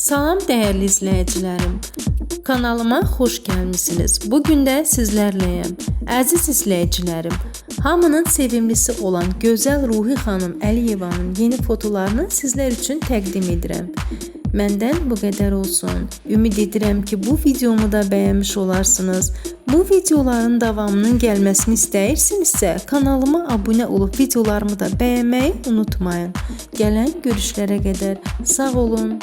Salam dəyərli izləyicilərim. Kanalıma xoş gəlmisiniz. Bu gün də sizlərləyəm. Əziz izləyicilərim, hamının sevimlisi olan gözəl Ruhi xanım Əliyevanın yeni fotolarını sizlər üçün təqdim edirəm. Məndən bu qədər olsun. Ümid edirəm ki, bu videomu da bəyənmiş olarsınız. Bu videoların davamının gəlməsini istəyirsinizsə, kanalıma abunə olub videolarımı da bəyənməyi unutmayın. Gələn görüşlərə qədər sağ olun.